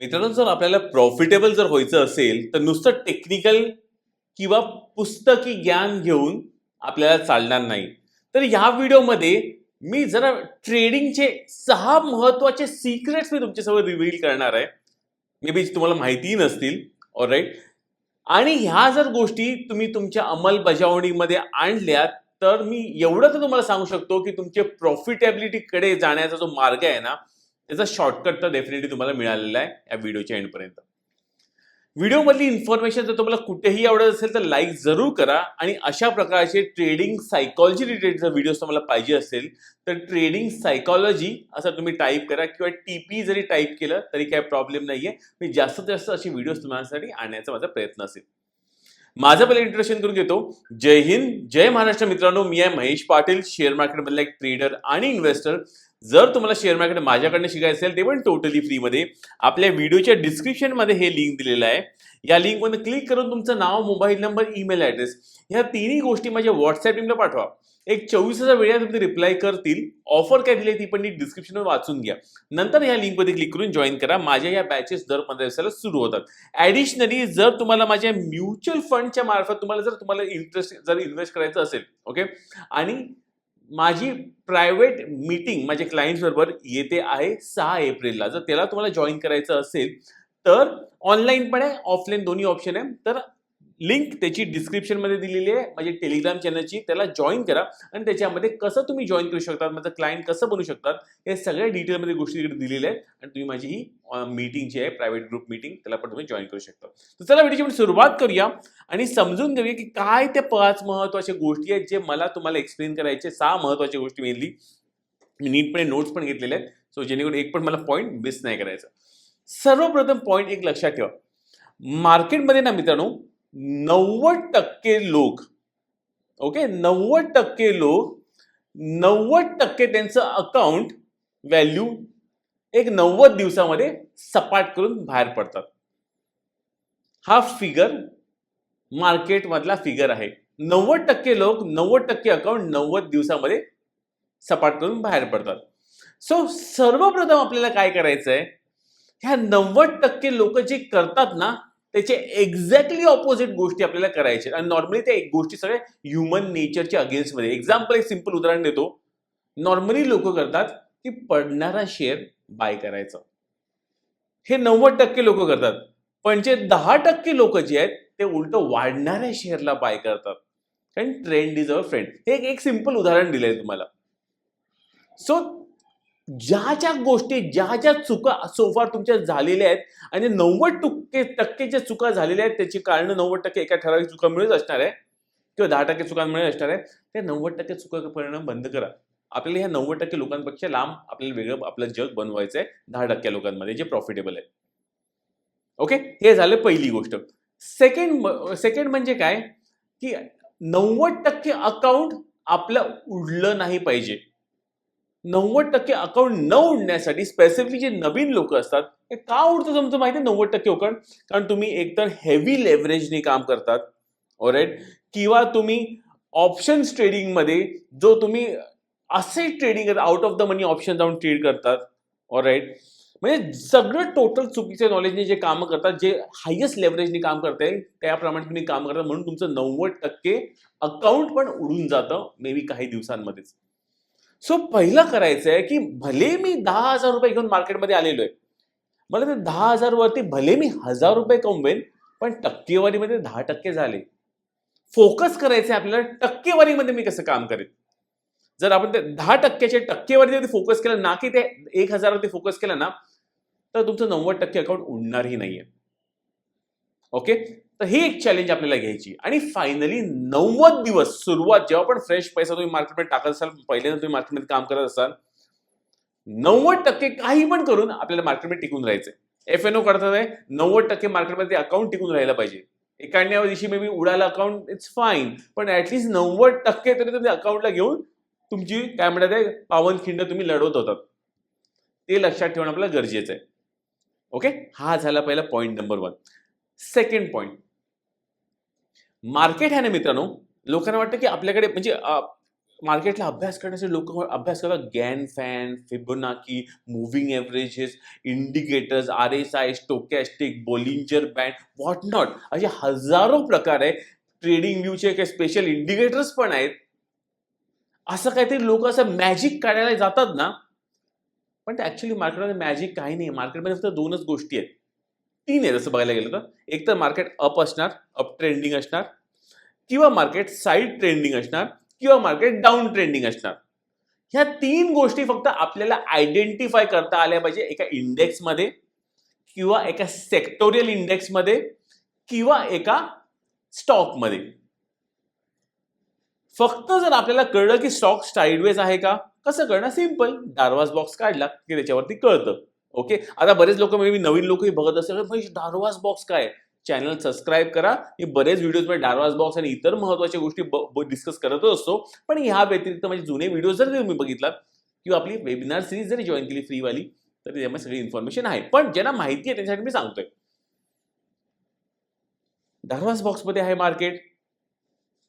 मित्रांनो जर आपल्याला प्रॉफिटेबल जर व्हायचं असेल तर नुसतं टेक्निकल किंवा पुस्तकी ज्ञान घेऊन आपल्याला चालणार नाही. तर ह्या व्हिडिओमध्ये मी जरा ट्रेडिंगचे सहा महत्त्वाचे सिक्रेट्स मी तुमच्यासमोर रिव्हील करणार आहे. मे बी तुम्हाला माहितीही नसतील. ऑलराईट आणि ह्या जर गोष्टी तुम्ही तुमच्या अंमलबजावणीमध्ये आणल्या तर मी एवढं तर तुम्हाला सांगू शकतो की तुमचे प्रॉफिटेबिलिटीकडे जाण्याचा जो मार्ग आहे ना त्याचा शॉर्टकट तर डेफिनेटली तुम्हाला मिळालेला आहे या व्हिडिओच्या एंडपर्यंत व्हिडिओमधली इन्फॉर्मेशन जर तुम्हाला कुठेही आवडत असेल तर लाईक जरूर करा आणि अशा प्रकारचे ट्रेडिंग सायकॉलॉजी रिलेटेड जर व्हिडिओज तुम्हाला पाहिजे असेल तर ट्रेडिंग सायकॉलॉजी असं तुम्ही टाईप करा किंवा टीपी जरी टाईप केलं तरी काही प्रॉब्लेम नाहीये. मी जास्तीत जास्त असे व्हिडिओज तुम्हाला आणण्याचा माझा प्रयत्न असेल. माझं पहिले इंट्रोडक्शन करून घेतो. जय हिंद जय महाराष्ट्र मित्रांनो. मी आहे महेश पाटील शेअर मार्केटमधला एक ट्रेडर आणि इन्व्हेस्टर जर तुम्हाला शेअर मार्केट माझ्याकडनं शिकायचं असेल ते पण टोटली फ्रीमध्ये आपल्या व्हिडिओच्या डिस्क्रिप्शनमध्ये हे लिंक दिलेलं आहे. या लिंकमध्ये क्लिक करून तुमचं नाव मोबाईल नंबर ईमेल ॲड्रेस ह्या तिन्ही गोष्टी माझ्या व्हॉट्सअप टीमला पाठवा. एक चोवीस हजार वेळा तुम्ही रिप्लाय करतील. ऑफर काय दिली ती पण डिस्क्रिप्शनवर वाचून घ्या. नंतर या लिंकमध्ये क्लिक करून जॉईन करा. माझ्या या बॅचेस दर पंधरा दिवसाला सुरू होतात. ॲडिशनली जर तुम्हाला माझ्या म्युच्युअल फंडच्या मार्फत तुम्हाला जर तुम्हाला इंटरेस्ट जर इन्व्हेस्ट करायचं असेल ओके आणि माझी प्रायव्हेट मीटिंग माझ्या क्लायंट्सबरोबर येते आहे सहा एप्रिलला. जर त्याला तुम्हाला जॉईन करायचं असेल तर ऑनलाईन पण आहे ऑफलाईन दोन्ही ऑप्शन आहे. तर लिंक त्याची डिस्क्रिप्शनमध्ये दिलेली आहे. म्हणजे टेलिग्राम चॅनलची त्याला जॉईन करा. आणि त्याच्यामध्ये कसं तुम्ही जॉईन करू शकतात माझं क्लायंट कसं बनू शकतात हे सगळ्या डिटेलमध्ये गोष्टी तिकडे दिलेल्या आहेत. आणि तुम्ही माझी ही मीटिंग जी आहे प्रायव्हेट ग्रुप मीटिंग त्याला पण तुम्ही जॉईन करू शकता. तर चला व्हिडिओची आपण सुरुवात करूया. आणि समजून घेऊया की काय त्या पाच महत्त्वाच्या गोष्टी आहेत जे मला तुम्हाला एक्सप्लेन करायचे. सहा महत्त्वाच्या गोष्टी मेनली मी नीटपणे नोट्स पण घेतलेले आहेत. सो जेणेकरून एक पण मला पॉईंट मिस नाही करायचा. सर्वप्रथम पॉईंट एक लक्षात ठेवा. मार्केटमध्ये ना मित्रांनो नव्वद टक्के लोक ओके नव्वद टक्के लोक नव्वद टक्के त्यांचं अकाउंट व्हॅल्यू एक नव्वद दिवसामध्ये सपाट करून बाहेर पडतात. हा फिगर मार्केटमधला फिगर आहे. नव्वद टक्के लोक नव्वद टक्के अकाउंट नव्वद दिवसामध्ये सपाट करून बाहेर पडतात. सो सर्वप्रथम आपल्याला काय करायचं आहे ह्या नव्वद टक्के लोक जे करतात ना त्याचे एक्झॅक्टली ऑपोजिट गोष्टी आपल्याला करायच्या आणि नॉर्मली त्या एक गोष्टी सगळ्या ह्युमन नेचरच्या अगेन्स्टमध्ये एक्झाम्पल एक सिंपल उदाहरण देतो. नॉर्मली लोक करतात की पडणारा शेअर बाय करायचं. हे नव्वद टक्के लोक करतात. पण जे दहा टक्के लोक जे आहेत ते उलट वाढणाऱ्या शेअरला बाय करतात. कारण ट्रेंड इज अवर फ्रेंड हे एक- एक सिंपल उदाहरण दिलंय तुम्हाला. सो ज्या ज्या गोष्टी ज्या ज्या चुका सोफार तुमच्या झालेल्या आहेत आणि नव्वद टक्के टक्के ज्या चुका झालेल्या आहेत त्याची कारण नव्वद टक्के एका ठराविक चुकामुळेच असणार आहे. किंवा दहा टक्के चुकांमुळे असणार आहे. त्या नव्वद टक्के चुका परिणाम बंद करा. आपल्याला ह्या नव्वद टक्के लोकांपेक्षा लांब आपल्याला वेगळं आपलं जग बनवायचं आहे दहा टक्के लोकांमध्ये जे प्रॉफिटेबल आहे ओके हे झालं पहिली गोष्ट. सेकंड सेकंड म्हणजे काय? की नव्वद टक्के अकाउंट आपलं उडलं नाही पाहिजे. नव्वद टक्के अकाउंट न उडण्यासाठी स्पेसिफिकली जे नवीन लोक असतात ते का उडतं तुमचं माहिती आहे? नव्वद टक्के हो, अकाउंट कारण तुम्ही एकतर हेवी लेव्हरेजने काम करतात ऑरेट किंवा तुम्ही ऑप्शन्स ट्रेडिंगमध्ये जो तुम्ही असे trading out of the money option जाऊन ट्रेड करतात ऑलराईट म्हणजे सगळं टोटल चुकीच्या नॉलेजने जे कामं करतात जे हायेस्ट लेव्हरेजने काम करते त्याप्रमाणे तुम्ही काम करता म्हणून तुमचं नव्वद टक्के अकाउंट पण उडून जातं मे बी काही दिवसांमध्येच. सो पहिलं करायचं आहे की भले मी दहा हजार रुपये घेऊन मार्केटमध्ये आलेलो आहे मला ते दहा हजार वरती भले मी हजार रुपये कमवेन पण टक्केवारीमध्ये दहा टक्के झाले. फोकस करायचं आहे आपल्याला टक्केवारीमध्ये मी कसं काम करेन. जर आपण ते दहा टक्क्याचे टक्केवारीवरती फोकस केलं ना की ते एक हजारवरती फोकस केलं ना तर तुमचं नव्वद टक्के अकाउंट उडणारही नाहीये. ओके तर ही एक चॅलेंज आपल्याला घ्यायची. आणि फायनली नव्वद दिवस सुरुवात जेव्हा पण फ्रेश पैसा तुम्ही मार्केटमध्ये टाकत असाल पहिल्यांदा तुम्ही मार्केटमध्ये काम करत असाल नव्वद टक्के काही पण करून आपल्याला मार्केटमध्ये टिकून राहायचं एफ एन ओ करतात आहे नव्वद टक्के मार्केटमध्ये अकाउंट टिकून राहायला पाहिजे. एकाण्णव दिवशी मे बी उडाला अकाउंट इट्स फाईन पण ऍटलीस्ट नव्वद टक्के तरी तुम्ही अकाउंटला घेऊन तुमची काय म्हणतात ते पावनखिंड तुम्ही लढवत होतात. ते लक्षात ठेवणं आपल्याला गरजेचं आहे. ओके हा झाला पहिला point number one second point market आहे ना मित्रांनो लोकांना वाटतं की आपल्याकडे म्हणजे मार्केटला अभ्यास करण्याचे लोक हो, अभ्यास करतात. Gann fan Fibonacci moving averages indicators R S I stochastic Bollinger band what not. असे हजारो प्रकार आहे. ट्रेडिंग व्ह्यूचे काही स्पेशल इंडिकेटर्स पण आहेत. असं काहीतरी लोक असं मॅजिक काढायला जातात ना. पण ते ऍक्च्युली मार्केटमध्ये मॅजिक काही नाही. मार्केटमध्ये फक्त दोनच गोष्टी आहेत. तीन आहे जसं बघायला गेलं तर. एक तर मार्केट अप असणार अप ट्रेंडिंग असणार किंवा मार्केट साईड ट्रेंडिंग असणार किंवा मार्केट डाऊन ट्रेंडिंग असणार. ह्या तीन गोष्टी फक्त आपल्याला आयडेंटिफाय करता आल्या पाहिजे एका इंडेक्समध्ये किंवा एका सेक्टोरियल इंडेक्समध्ये किंवा एका स्टॉकमध्ये फक्त जर आपल्याला कळलं की स्टॉक साईडवेज आहे का कसं कळणं सिंपल डारवास बॉक्स काढला की त्याच्यावरती कळतं. ओके? आता बरेच लोक म्हणजे मी नवीन लोकही बघत असेल भाई डारवास बॉक्स काय? चॅनल सबस्क्राईब करा. मी बरेच व्हिडिओजमध्ये डारवास बॉक्स आणि इतर महत्त्वाच्या गोष्टी डिस्कस करतच असतो. पण ह्या व्यतिरिक्त म्हणजे जुने व्हिडिओ जर तुम्ही बघितलात किंवा आपली वेबिनार सिरीज जरी जॉईन केली फ्रीवाली तर त्यामध्ये सगळी इन्फॉर्मेशन आहे. पण ज्यांना माहिती आहे त्यांच्यासाठी मी सांगतोय. डारवास बॉक्समध्ये आहे मार्केट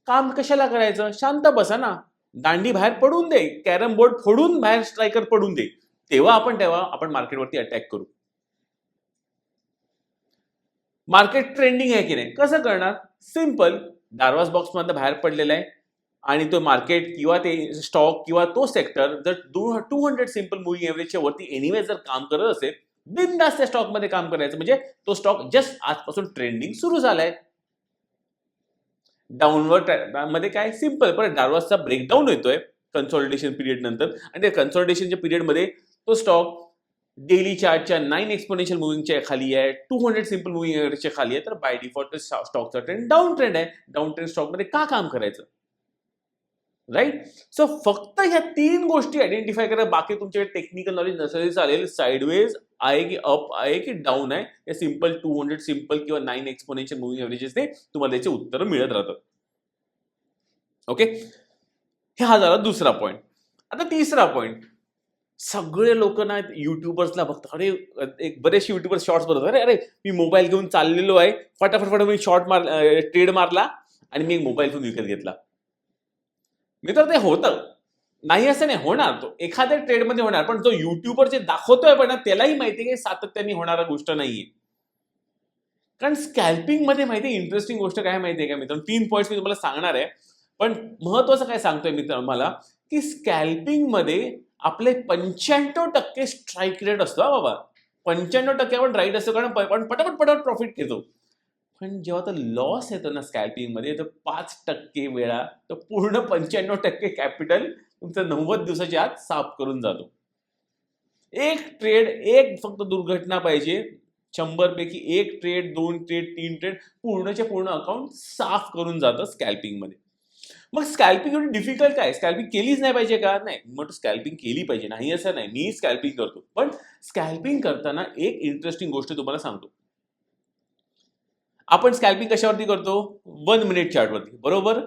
काम कशाला करायचं? शांत बसा ना. दांडी बाहेर पडून दे. कॅरम बोर्ड फोडून बाहेर स्ट्रायकर पडून दे. तेव्हा आपण तेव्हा आपण मार्केटवरती अटॅक करू. मार्केट ट्रेंडिंग आहे की नाही? कसं करणार? सिंपल डारवास बॉक्समधनं बाहेर पडलेला आहे आणि तो मार्केट किंवा ते स्टॉक किंवा तो सेक्टर जर टू हंड्रेड सिंपल मुव्हिंग एव्हरेजच्या वरती एनिवे जर काम करत असेल बिनदास त्या स्टॉकमध्ये काम करायचं. म्हणजे तो स्टॉक जस्ट आजपासून ट्रेंडिंग सुरू झालाय. डाऊनवर्डमध्ये काय? सिंपल पण डारवासचा ब्रेकडाऊन येतोय कन्सॉलिडेशन पिरियड नंतर. आणि त्या कन्सॉलिडेशनच्या पिरियडमध्ये तो स्टॉक डेली चार्टच्या नाईन एक्सपोनेन्शियल मुव्हिंगच्या खाली आहे टू हंड्रेड सिंपल मुव्हिंग एव्हरेजच्या खाली आहे तर बाय डिफॉल्ट स्टॉकचा ट्रेंड डाऊन ट्रेंड आहे. डाऊन ट्रेंड स्टॉकमध्ये का काम करायचं? राईट सो फक्त ह्या तीन गोष्टी आयडेंटिफाय करा. बाकी तुमच्याकडे टेक्निकल नॉलेज नसेल चालेल. साईडवेज आहे की अप आहे की डाऊन आहे या सिंपल टू हंड्रेड सिंपल किंवा नाईन एक्सपोनेन्शियल मुव्हिंग एव्हरेजेसने तुम्हाला त्याचे उत्तर मिळत राहतं. ओके हे हा झाला दुसरा पॉईंट आता तिसरा पॉईंट सगळे लोक ना युट्यूबर्सला बघतात. अरे एक बरेचसे युट्यूबर शॉर्ट्स बघतात अरे अरे मी मोबाईल घेऊन चाललेलो आहे. फटाफट फटाफट मी शॉर्ट मार ट्रेड मारला आणि मी एक मोबाईल फोन विकत घेतला. मित्र ते होतं. नाही असं नाही होणार तो. एखाद्या ट्रेडमध्ये होणार. पण जो युट्यूबर जे दाखवतोय पण त्यालाही माहिती आहे की सातत्याने होणारा गोष्ट नाहीये. कारण स्कॅल्पिंगमध्ये माहिती इंटरेस्टिंग गोष्ट काय माहितीये का मित्रांनो? तीन पॉईंट्स मी तुम्हाला सांगणार आहे. पण महत्वाचं काय सांगतोय मित्र मला की स्कॅल्पिंगमध्ये आपले पंच्याण्णव टक्के स्ट्राईक रेट असतो बाबा. पंच्याण्णव टक्के आपण राईट असतो कारण आपण पटापट पटापट प्रॉफिट घेतो. पण जेव्हा तर लॉस येतो ना स्कॅल्पिंगमध्ये तर पाच टक्के वेळा तर पूर्ण पंच्याण्णव टक्के कॅपिटल तुमचं नव्वद दिवसाच्या आत साफ करून जातो. एक ट्रेड एक फक्त दुर्घटना पाहिजे. शंभर पैकी एक ट्रेड दोन ट्रेड तीन ट्रेड पूर्णच्या पूर्ण अकाउंट साफ करून जातं स्कॅल्पिंगमध्ये मग स्कॅल्पिंग एवढी डिफिकल्ट काय? स्कॅल्पिंग केलीच नाही पाहिजे का? नाही. मग स्कॅल्पिंग केली पाहिजे. नाही असं नाही. मी स्कॅल्पिंग करतो. पण स्कॅल्पिंग करताना एक इंटरेस्टिंग गोष्ट तुम्हाला सांगतो. आपण स्कॅल्पिंग कशावरती करतो? वन मिनिट चार्टवरती बरोबर?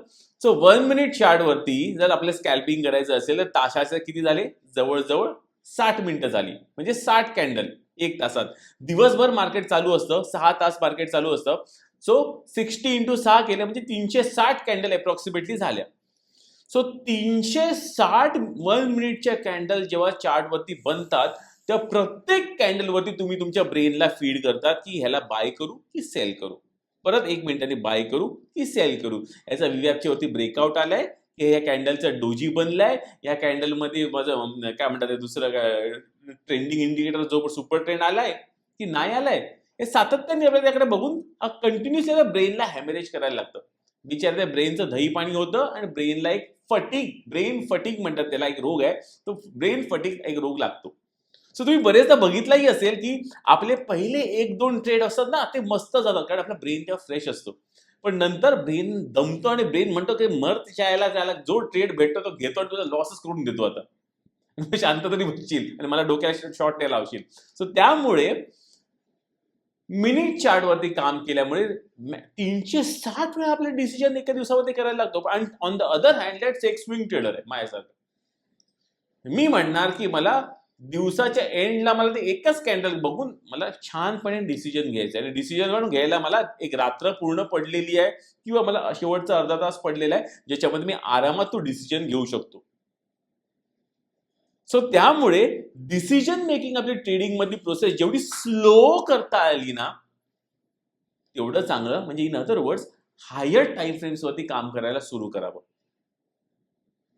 सो वन मिनिट चार्टवरती जर आपल्याला स्कॅल्पिंग करायचं असेल तर तासाचे किती झाले? जवळजवळ साठ मिनिटं झाली. म्हणजे साठ कॅन्डल एक तासात. दिवसभर मार्केट चालू असतं. सहा तास मार्केट चालू असतं. सो सिक्स्टी इंटू सहा केल्या म्हणजे तीनशे साठ कॅन्डल अप्रॉक्सिमेटली झाल्या. सो तीनशे साठ वन मिनिटच्या कॅन्डल जेव्हा चार्टवरती बनतात तेव्हा प्रत्येक कॅन्डलवरती तुम्ही तुमच्या ब्रेनला फीड करतात की ह्याला बाय करू की सेल करू. परत एक मिनिटाने बाय करू की सेल करू. याचा विव्यापच्या वरती ब्रेकआउट आलाय की या कॅन्डलचा डोजी बनलाय या कॅन्डलमध्ये माझं काय म्हणतात ते दुसरं काय ट्रेंडिंग इंडिकेटर जो सुपर ट्रेंड आलाय की नाही आलाय? हे सातत्याने आपल्या त्याकडे बघून कंटिन्युअसली ब्रेनला हॅमरेज करायला लागतं. बिचार त्या ब्रेनचं दही पाणी होतं आणि ब्रेनला एक फटिक ब्रेन फटिक म्हणतात त्याला एक रोग आहे. तो ब्रेन फटिक एक रोग लागतो. सो तुम्ही बरेचदा बघितलाही असेल की आपले पहिले एक दोन ट्रेड असतात ना ते मस्त जातात कारण आपला ब्रेन तेव्हा फ्रेश असतो. पण नंतर ब्रेन दमतो आणि ब्रेन म्हणतो की मर त्याला जायला जो ट्रेड भेटतो तो घेतो आणि तुझा लॉसच करून देतो आता. शांत तरी बसशील आणि मला डोक्याला शॉर्ट नाही लावशील. सो त्यामुळे मिनिट चार्टवरती काम केल्यामुळे तीनशे साठ वेळा आपले डिसिजन एका दिवसामध्ये करायला लागतो. आणि on the other hand let's एक स्विंग ट्रेडर आहे माझ्यासारखं. मी म्हणणार की मला दिवसाच्या एंडला मला ते एकच कॅन्डल बघून मला छानपणे डिसिजन घ्यायचं आहे. आणि डिसिजन म्हणून घ्यायला मला एक रात्र पूर्ण पडलेली आहे किंवा मला शेवटचा अर्धा तास पडलेला आहे ज्याच्यामध्ये मी आरामात तो डिसिजन घेऊ शकतो. सो त्यामुळे डिसिजन मेकिंग आपली ट्रेडिंग मधली प्रोसेस जेवढी स्लो करता आली ना तेवढं चांगलं म्हणजे in other words higher time frames वरती काम करायला सुरू करावं.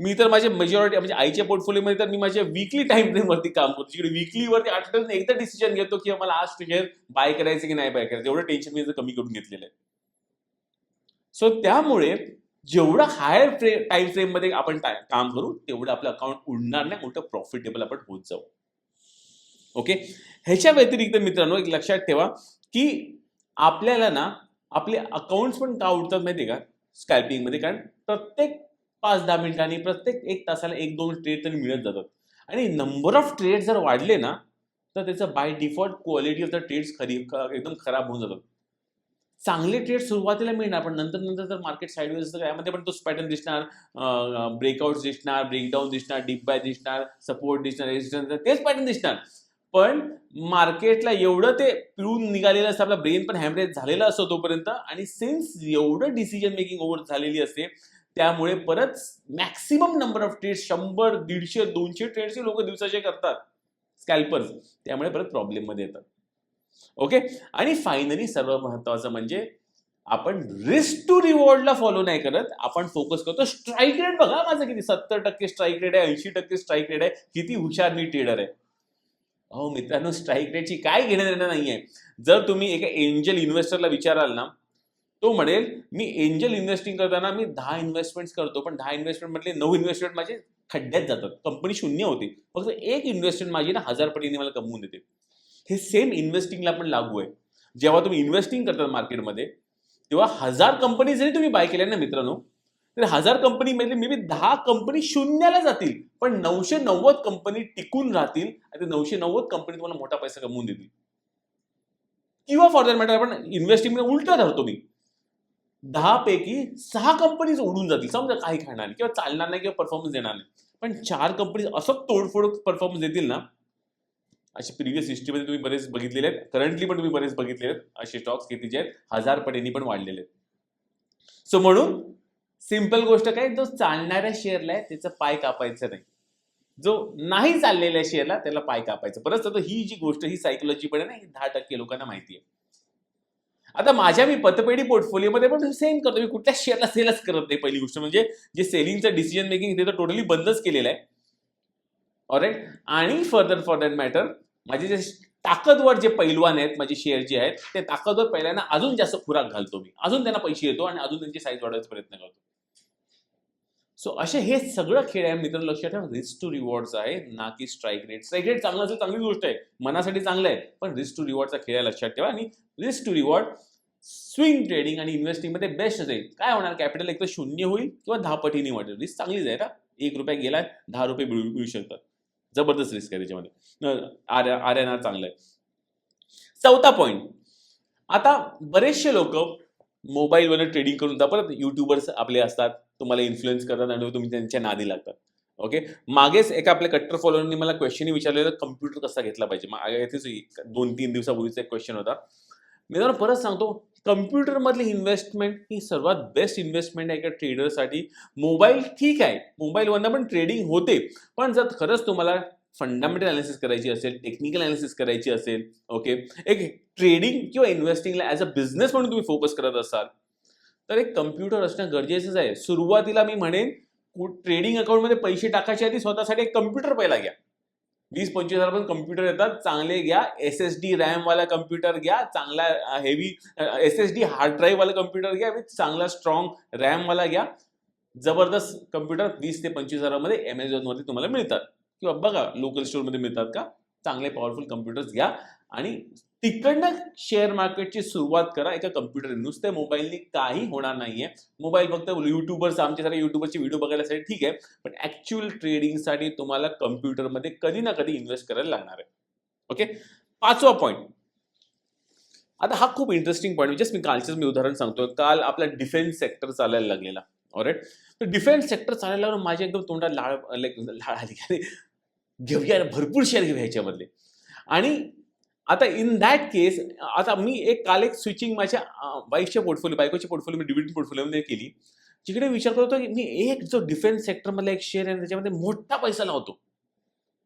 मी तर माझ्या मेजॉरिटी म्हणजे आईच्या पोर्टफोलिओमध्ये तर मी माझ्या विकली टाइम फ्रेम वरती काम करतो. जिकडे वीकली वरती आठवड्यात एकदा डिसिजन घेतो की मला आज शेअर बाय करायचं की नाही बाय करायचं. एवढं टेन्शन मी कमी करून घेतलेलं आहे. सो त्यामुळे जेवढं हायर फ्रे टाइम फ्रेममध्ये आपण काम करू तेवढं आपलं अकाउंट उडणार नाही मोठं प्रॉफिटेबल आपण होत जाऊ. ओके ह्याच्या व्यतिरिक्त मित्रांनो एक लक्षात ठेवा की आपल्याला ना आपले अकाउंट्स पण का उडतात माहिती का? स्कॅल्पिंगमध्ये कारण प्रत्येक पाच दहा मिनिटांनी प्रत्येक एक तासाला एक दोन ट्रेड तरी मिळत जातात. आणि नंबर ऑफ ट्रेड जर वाढले ना तर त्याचं by default quality of the trades खरी एकदम खराब होऊन जातात. चांगले ट्रेड सुरुवातीला मिळणार पण नंतर नंतर तर मार्केट साईडवेज यामध्ये पण तोच पॅटर्न दिसणार ब्रेकआउट दिसणार ब्रेकडाऊन दिसणार डीप बाय दिसणार सपोर्ट दिसणार रेजिस्टन्स तेच पॅटर्न दिसणार. पण मार्केटला एवढं ते पिळून निघालेलं असतं आपला ब्रेन पण हॅमरेज झालेला असतो तोपर्यंत आणि सिन्स एवढं डिसिजन मेकिंग ओव्हर झालेली असते त्यामुळे परत मॅक्सिमम नंबर ऑफ ट्रेड्स शंभर दीडशे दोनशे ट्रेडचे लोक दिवसाचे करतात. स्कॅल्पर्स त्यामुळे परत प्रॉब्लेममध्ये येतात. ओके आणि फायनली सर्व महत्वाचं म्हणजे आपण रिस्क टू रिवॉर्डला फॉलो नाही करत. आपण फोकस करतो स्ट्राईक रेट बघा माझं किती सत्तर टक्के स्ट्राईक रेट आहे ऐंशी टक्के स्ट्राईक रेट आहे. किती हुशार मी ट्रेडर आहे. अहो मित्रांनो स्ट्राईक रेटची काय घेणं देणं नाहीये. जर तुम्ही एका एंजल इन्व्हेस्टरला विचाराल ना तो म्हणेल मी एंजल इन्व्हेस्टिंग करताना मी दहा इन्व्हेस्टमेंट करतो पण दहा इन्व्हेस्टमेंट म्हटले नऊ इन्व्हेस्टमेंट माझे खड्ड्यात जातात. कंपनी शून्य होती. फक्त एक इन्व्हेस्टमेंट माझी ना हजार पटीने मला कमवून देते. हे सेम इन्व्हेस्टिंगला पण लागू आहे. जेव्हा तुम्ही इन्व्हेस्टिंग करतात मार्केटमध्ये तेव्हा हजार कंपनी जरी तुम्ही बाय केल्या ना मित्रांनो तर हजार कंपनी मे बी दहा कंपनी शून्याला जातील पण नऊशे नव्वद कंपनी टिकून राहतील आणि ते नऊशे नव्वद कंपनी तुम्हाला मोठा पैसा कमवून देतील. किंवा फॉर दॅट मॅटर आपण इन्व्हेस्टिंगमध्ये उलटा धरतो मी. दहा पैकी सहा कंपनीज उडून जातील. समजा काही खाणार नाही किंवा चालणार नाही किंवा परफॉर्मन्स देणार नाही. पण चार कंपनीज असं तोडफोड परफॉर्मन्स देतील ना असे प्रिव्हियस हिस्ट्रीमध्ये तुम्ही बरेच बघितलेले आहेत. करंटली पण तुम्ही बरेच बघितलेले आहेत. असे स्टॉक्स कितीचे आहेत? हजार पटींनी पण वाढलेले आहेत. सो म्हणून सिंपल गोष्ट काय? जो चालणाऱ्या शेअरला आहे त्याचं पाय कापायचं नाही. जो नाही चाललेल्या शेअरला त्याला पाय कापायचं. परत तर ही जी गोष्ट ही सायकोलॉजी पण आहे ना ही दहा टक्के लोकांना माहिती आहे. आता माझ्या मी पतपेढी पोर्टफोलिओमध्ये पण सेम करतो. मी कुठल्या शेअरला सेलच करत नाही पहिली गोष्ट म्हणजे जे सेलिंगचं डिसिजन मेकिंग ते तर टोटली बंदच केलेलं आहे. ऑरेट आणि फर्दर फॉर दॅट मॅटर माझे जे ताकदवर जे पैलवान आहेत माझे शेअर जे आहेत ते ताकदवर पहिल्यांदा अजून जास्त खुराक घालतो मी. अजून त्यांना पैसे येतो आणि अजून त्यांची साईज वाढवायचा प्रयत्न करतो. सो असे हे सगळं खेळ आहे मित्रांनो लक्षात ठेवा रिस्क टू रिवॉर्ड्स आहे ना की स्ट्राईक रेट स्ट्राईक रेट चांगलं असेल चांगली गोष्ट आहे. मनासाठी चांगलं आहे पण रिस्क टू रिवॉर्डचा खेळ आहे लक्षात ठेवा. आणि risk to reward swing trading आणि इन्व्हेस्टिंगमध्ये बेस्ट असेल. काय होणार? कॅपिटल एक तर शून्य होईल किंवा दहा पटीने वाटेल रिस्क चांगलीच आहे ना एक रुपया गेला दहा रुपये मिळू मिळू शकतात. जबरदस्त रिस्क आहे त्याच्यामध्ये. आर आर एन आर चांगलं आहे. चौथा पॉईंट आता बरेचसे लोक मोबाईलवर ट्रेडिंग करून जा परत युट्यूबर्स आपले असतात तुम्हाला इन्फ्लुएन्स करतात आणि तुम्ही त्यांच्या नादी लागतात. ओके मागेच एका आपल्या कट्टर फॉलोअरनी मला क्वेश्चन विचारलेलं कम्प्युटर कसा घेतला पाहिजे? दोन तीन दिवसापूर्वीचा एक क्वेश्चन होता. मी त्यांना परत सांगतो कम्प्युटरमधली इन्व्हेस्टमेंट ही सर्वात बेस्ट इन्व्हेस्टमेंट आहे एका ट्रेडरसाठी मोबाईल ठीक आहे मोबाईलवरनं पण ट्रेडिंग होते. पण जर खरंच तुम्हाला फंडामेंटल अनालिसिस करायची असेल टेक्निकल अनालिसिस करायची असेल ओके एक ट्रेडिंग किंवा इन्व्हेस्टिंगला ॲज अ बिझनेस म्हणून तुम्ही फोकस करत असाल तर एक कम्प्युटर असणं गरजेचंच आहे. सुरुवातीला मी म्हणेन ट्रेडिंग अकाउंटमध्ये पैसे टाकायच्या आधी स्वतःसाठी एक कम्प्युटर पहिला घ्या. वीस पंचवीस हजार पण कम्प्युटर येतात. चांगले घ्या. एस एस डी रॅम वाला कम्प्युटर घ्या. चांगला heavy S S D hard drive वाला कम्प्युटर घ्या. विथ चांगला स्ट्रॉंग रॅम वाला घ्या. जबरदस्त कम्प्युटर वीस ते पंचवीस हजारामध्ये Amazon मध्ये तुम्हाला मिळतात. किंवा बघा लोकल स्टोअरमध्ये मिळतात का? चांगले पॉवरफुल कम्प्युटर्स घ्या. आणि तिकडनं शेअर मार्केटची सुरुवात करा. एका कम्प्युटर नुसते मोबाईलनी काही होणार नाहीये. मोबाईल फक्त युट्यूबर्स आमच्यासारखे युट्यूबरचे व्हिडिओ बघायसाठी ठीक आहे. पण ऍक्च्युअल ट्रेडिंगसाठी तुम्हाला कम्प्युटरमध्ये कधी ना कधी इन्व्हेस्ट करायला लागणार आहे. ओके पाचवा पॉईंट आता हा खूप इंटरेस्टिंग पॉईंट जस्ट मी कालचंच मी उदाहरण सांगतो काल आपला डिफेन्स सेक्टर चालायला लागलेला. ऑरेट तर डिफेन्स सेक्टर चालायला माझ्या एकदम तोंडात लाळ लाईक लाळ आली. घेऊया भरपूर शेअर घेऊया ह्याच्यामधले. आणि आता इन दॅट केस आता मी एक काल एक स्विचिंग माझ्या वाईफच्या पोर्टफोलिओ बायकोच्या पोर्टफोलिओ मी डिव्हिडंड पोर्टफोलिओमध्ये केली. जिकडे विचार करत होतो की मी एक जो डिफेन्स सेक्टरमधला एक शेअर आहे त्याच्यामध्ये मोठा पैसा लावतो.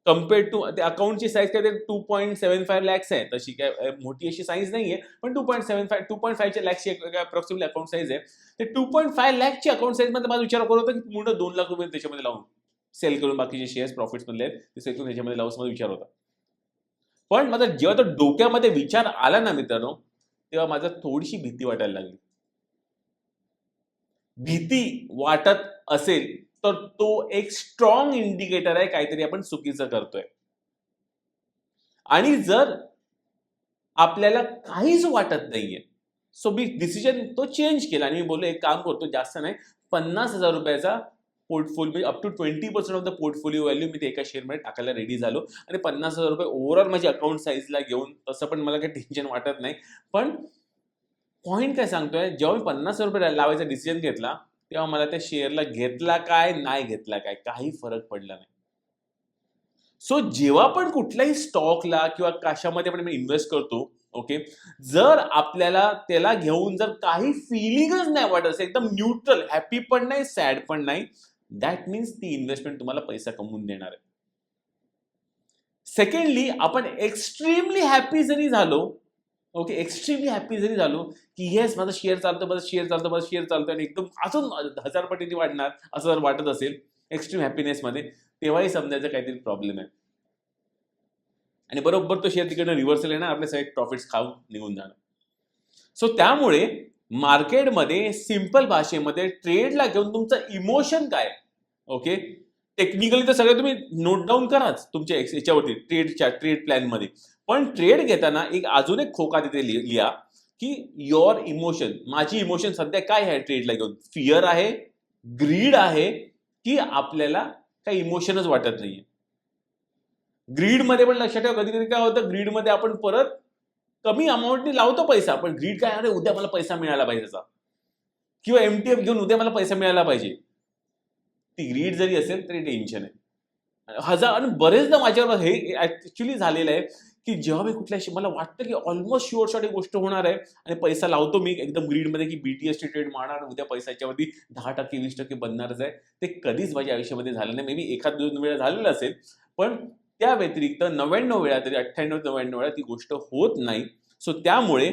कम्पेअर्ड टू ते अकाउंटची साईज काय ते two point seven five lakhs आहे. तशी काय मोठी अशी साईज नाही आहे पण two point seven five two point फायच्या लॅक्सची अप्रॉक्सिमेटली अकाउंट साईज आहे. ते टू पॉईंट फाय लॅकची अकाउंट साईजमध्ये माझा विचार करत होता की पूर्ण दोन लाख रुपये त्याच्यामध्ये लावून. सेल करून बाकीचे शेअर्स प्रॉफिट्समधले आहेत ते सेल करून ह्याच्यामध्ये लॉसमध्ये विचार होता. पण माझा जेव्हा तो डोक्यामध्ये विचार आला ना मित्रांनो तेव्हा माझा थोडीशी भीती वाटायला लागली. भीती वाटत असेल तर तो एक स्ट्रॉंग इंडिकेटर आहे काहीतरी आपण चुकीचं करतोय. आणि जर आपल्याला काहीच वाटत नाहीये सो मी डिसिजन तो चेंज केला. आणि मी बोललो एक काम करतो जास्त नाही पन्नास हजार रुपयाचा portfolio up to twenty percent of the portfolio value मी ते एका शेअरमध्ये टाकायला रेडी झालो. आणि पन्नास हजार रुपये ओव्हरऑल माझ्या अकाउंट साईजला घेऊन तसं पण मला काही टेन्शन वाटत नाही. पण पॉईंट काय सांगतोय जेव्हा मी पन्नास हजार रुपये लावायचा डिसिजन घेतला तेव्हा मला त्या शेअरला घेतला काय नाही घेतला काय काही फरक पडला नाही. सो जेव्हा पण कुठल्याही स्टॉकला किंवा कशामध्ये पण इन्व्हेस्ट करतो ओके जर आपल्याला त्याला घेऊन जर काही फिलिंगच नाही वाटत असेल एकदम न्यूट्रल हॅपी पण नाही सॅड पण नाही दॅट मीन्स ती इन्व्हेस्टमेंट तुम्हाला पैसा कमवून देणार आहे. सेकंडली आपण एक्स्ट्रीमली हॅपी जरी झालो ओके एक्स्ट्रीमली हॅपी जरी झालो की येस माझा शेअर चालतो माझा शेअर चालतो माझा शेअर चालतो आणि एकदम अजून हजार पटीने वाढणार असं जर वाटत असेल एक्स्ट्रीम हॅपीनेसमध्ये तेव्हाही समजायचं काहीतरी प्रॉब्लेम आहे. आणि बरोबर तो शेअर तिकडनं रिव्हर्सल येणार आपले सगळे प्रॉफिट्स खाऊन निघून जाणार. सो त्यामुळे मार्केटमध्ये सिंपल भाषेमध्ये ट्रेडला घेऊन तुमचं इमोशन काय? ओके? टेक्निकली तर सगळं तुम्ही नोट डाऊन कराच तुमच्या याच्यावरती ट्रेडच्या ट्रेड प्लॅनमध्ये. पण ट्रेड घेताना एक अजून एक खोका तिथे लिहा की युअर इमोशन माझी इमोशन सध्या काय आहे ट्रेडला घेऊन? फिअर आहे ग्रीड आहे की आपल्याला काही इमोशनच वाटत नाहीये. ग्रीडमध्ये पण लक्षात ठेवा कधी कधी काय होतं ग्रीडमध्ये आपण परत कमी अमाऊंटने लावतो पैसा पण ग्रीड काय? अरे उद्या मला पैसा मिळाला पाहिजे त्याचा. किंवा एमटीएफ घेऊन उद्या मला पैसा मिळाला पाहिजे. ती ग्रीड जरी असेल तरी टेन्शन आहे. हजार आणि बरेचदा माझ्यावर हे ऍक्च्युली झालेलं आहे की जेव्हा मी कुठल्याशी मला वाटतं की ऑलमोस्ट शुअर शॉट एक गोष्ट होणार आहे आणि पैसा लावतो मी एकदम ग्रीडमध्ये की बी टी ट्रेड मारणार उद्या पैसा याच्यावरती दहा टक्के वीस टक्के बनणारच आहे. ते कधीच माझ्या आयुष्यामध्ये झालं नाही. मे बी एखाद दोन वेळा झालेलं असेल पण त्या व्यतिरिक्त नव्याण्णव वेळा तरी अठ्ठ्याण्णव नव्याण्णव वेळा ती गोष्ट होत नाही. सो त्यामुळे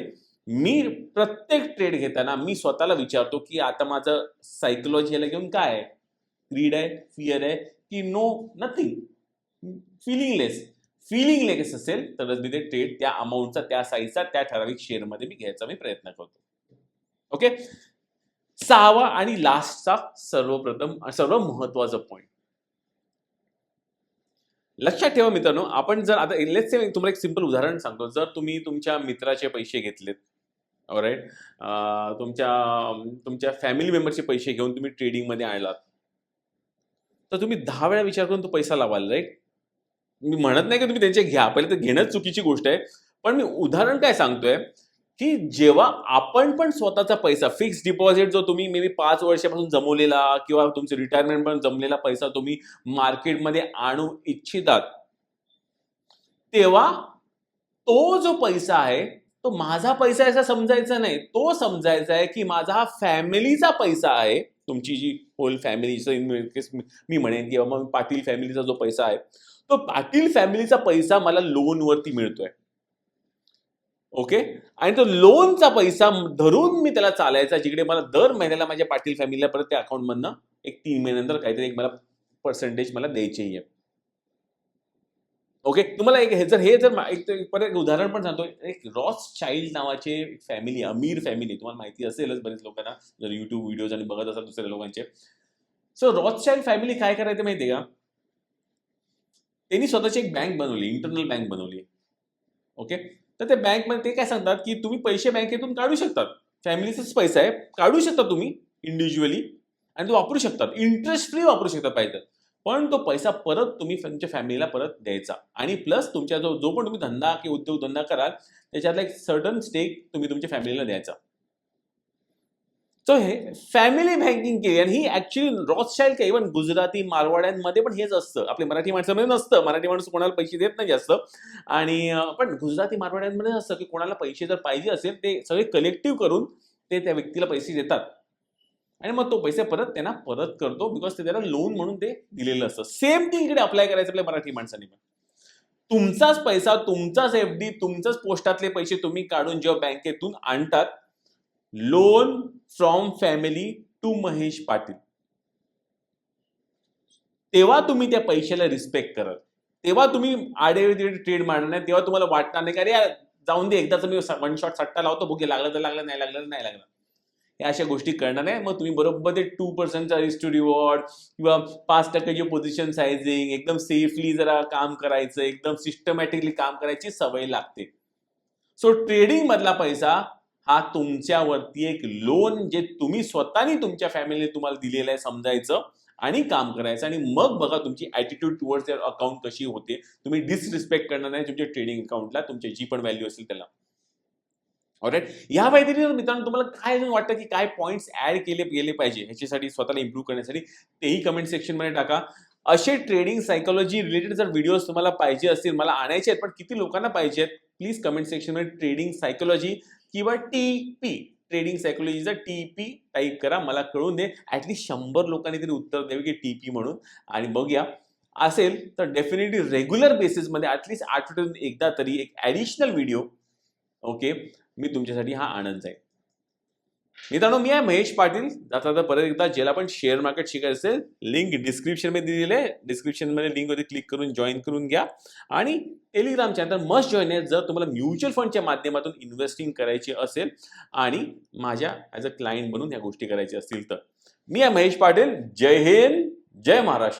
मी प्रत्येक ट्रेड घेताना मी स्वतःला विचारतो की आता माझं सायकोलॉजीला घेऊन काय आहे? ग्रीड आहे? फिअर आहे? की नो नथिंग फिलिंगलेस फिलिंगलेस असेल तरच मी ते ट्रेड त्या अमाऊंटचा त्या साईजचा त्या ठराविक शेअरमध्ये मी घ्यायचा मी प्रयत्न करतो. ओके सहावा आणि लास्टचा सर्वप्रथम सर्व महत्त्वाचा पॉईंट लक्षात ठेवा मित्रांनो आपण जर आता लेट्स से तुम्हाला एक सिंपल उदाहरण सांगतो. जर तुम्ही तुमच्या मित्राचे पैसे घेतलेत राईट तुमच्या तुमच्या फॅमिली मेंबरचे पैसे घेऊन तुम्ही ट्रेडिंगमध्ये आणलात तर तुम्ही दहा वेळा विचार करून तो पैसा लावाल राईट मी म्हणत नाही की तुम्ही त्यांचे घ्या. पहिले तर घेणंच चुकीची गोष्ट आहे. पण मी उदाहरण काय सांगतोय? की जेव्हा आपण पण स्वतःचा पैसा फिक्स डिपॉझिट जो तुम्ही मे बी पाच वर्षापासून जमवलेला किंवा तुमचे रिटायरमेंट पण जमलेला पैसा तुम्ही मार्केटमध्ये आणू इच्छितात तेव्हा तो जो पैसा आहे तो माझा पैसा असा समजायचा नाही. तो समजायचा आहे की माझा हा फॅमिलीचा पैसा आहे. तुमची जी होल फॅमिली मी म्हणेन किंवा मग पाटील फॅमिलीचा जो पैसा आहे तो पाटील फॅमिलीचा पैसा मला लोनवरती मिळतोय. ओके? आणि तो लोनचा पैसा धरून मी त्याला चालायचा जिकडे मला दर महिन्याला माझ्या पाटील फॅमिलीला परत त्या अकाउंटमधनं एक तीन महिन्यानंतर काहीतरी एक मला पर्सेंटेज मला द्यायची आहे. ओके? तुम्हाला एक हे जर हे जर एक परत एक उदाहरण पण सांगतो एक रॉस चाइल्ड नावाचे फॅमिली अमीर फॅमिली तुम्हाला माहिती असेलच बरेच लोकांना. जर युट्यूब व्हिडिओज आणि बघत असाल दुसऱ्या लोकांचे. सो रॉस चाइल्ड फॅमिली काय करायचं माहितीये का? त्यांनी स्वतःची एक बँक बनवली इंटरनल बँक बनवली. ओके? तर ते बँकमध्ये ते काय सांगतात की तुम्ही पैसे बँकेतून काढू शकतात. फॅमिलीचाच पैसा आहे काढू शकता तुम्ही इंडिव्हिज्युअली आणि तो वापरू शकतात. इंटरेस्ट फ्री वापरू शकतात पाहिजे पण तो पैसा परत तुम्ही तुमच्या फॅमिलीला परत द्यायचा. आणि प्लस तुमच्या जो जो पण तुम्ही धंदा किंवा उद्योग धंदा कराल त्याच्यातला एक सर्टन स्टेक तुम्ही तुमच्या फॅमिलीला द्यायचा. सो हे फॅमिली बँकिंग केली. आणि ही ऍक्च्युली रॉथशाईल काय इव्हन गुजराती मारवाड्यांमध्ये पण हेच असतं. आपले मराठी माणसामध्ये नसतं. मराठी माणूस कोणाला पैसे देत नाही जास्त. आणि पण गुजराती मारवाड्यांमध्ये असतं की कोणाला पैसे जर पाहिजे असेल ते सगळे कलेक्टिव्ह करून ते त्या व्यक्तीला पैसे देतात. आणि मग तो पैसे परत त्यांना परत करतो बिकॉज ते त्याला लोन म्हणून ते दिलेलं असतं. सेम थिंग इकडे अप्लाय करायचं आपल्या मराठी माणसांनी पण. तुमचाच पैसा तुमचाच एफ डी तुमचाच पोस्टातले पैसे तुम्ही काढून जेव्हा बँकेतून आणतात loan from family to Mahesh Patil. तेव्हा तुम्ही त्या पैशाला रिस्पेक्ट करत. तेव्हा तुम्ही आडे ट्रेड मारणार नाही. तेव्हा तुम्हाला वाटणार नाही की अरे यार, जाऊन दे एकदाच मी वन शॉट सट्टा लावतो बघे लागलं तर लागलं नाही लागलं तर नाही लागलं. या अशा गोष्टी करणार नाही. मग तुम्ही बरोबर ते टू पर्सेंटचा रिस्क टू रिवॉर्ड किंवा पाच टक्क्याची पोझिशन सायझिंग एकदम सेफली जरा काम करायचं एकदम सिस्टमॅटिकली काम करायची सवय लागते. सो ट्रेडिंग मधला पैसा हा तुमच्यावरती एक लोन जे तुम्ही स्वतःनी तुमच्या फॅमिलीने तुम्हाला दिलेलं आहे समजायचं आणि काम करायचं. आणि मग बघा तुमची ॲटिट्यूड टुवर्ड्स युअर अकाउंट कशी होते. तुम्ही डिसरिस्पेक्ट करणार नाही तुमच्या ट्रेडिंग अकाउंटला तुमच्या जी पण व्हॅल्यू असेल त्याला. ऑलराईट या व्यतिरिक्त मित्रांनो तुम्हाला काय अजून वाटतं की काय पॉईंट्स ऍड केले गेले पाहिजे? ह्याच्यासाठी स्वतःला इम्प्रूव्ह करण्यासाठी तेही कमेंट सेक्शनमध्ये टाका. असे ट्रेडिंग सायकोलॉजी रिलेटेड जर व्हिडिओज तुम्हाला पाहिजे असतील मला आणायचे आहेत पण किती लोकांना पाहिजे आहेत प्लीज कमेंट सेक्शनमध्ये ट्रेडिंग सायकोलॉजी किंवा टी पी ट्रेडिंग सायकोलॉजीचा टी पी टाईप करा मला कळून दे. ॲटलीस्ट शंभर लोकांनी तरी उत्तर द्यावे की टी पी म्हणून. आणि बघूया. असेल तर डेफिनेटली रेग्युलर बेसिसमध्ये ॲटलिस्ट आठवड्यातून एकदा तरी एक ॲडिशनल व्हिडिओ ओके मी तुमच्यासाठी हा आनंद जाईल मित्रांनो मी आहे महेश पाटील. आता आता परत एकदा ज्याला पण शेअर मार्केट शिकायचं असेल लिंक डिस्क्रिप्शनमध्ये दिलेली आहे. डिस्क्रिप्शनमध्ये लिंकवरती क्लिक करून जॉईन करून घ्या. आणि टेलिग्राम चॅनल मस्ट जॉईन आहे. जर तुम्हाला म्युच्युअल फंडच्या माध्यमातून इन्व्हेस्टिंग करायची असेल आणि माझ्या ॲज अ क्लायंट म्हणून ह्या गोष्टी करायच्या असतील तर. मी आहे महेश पाटील. जय हिंद. जय महाराष्ट्र.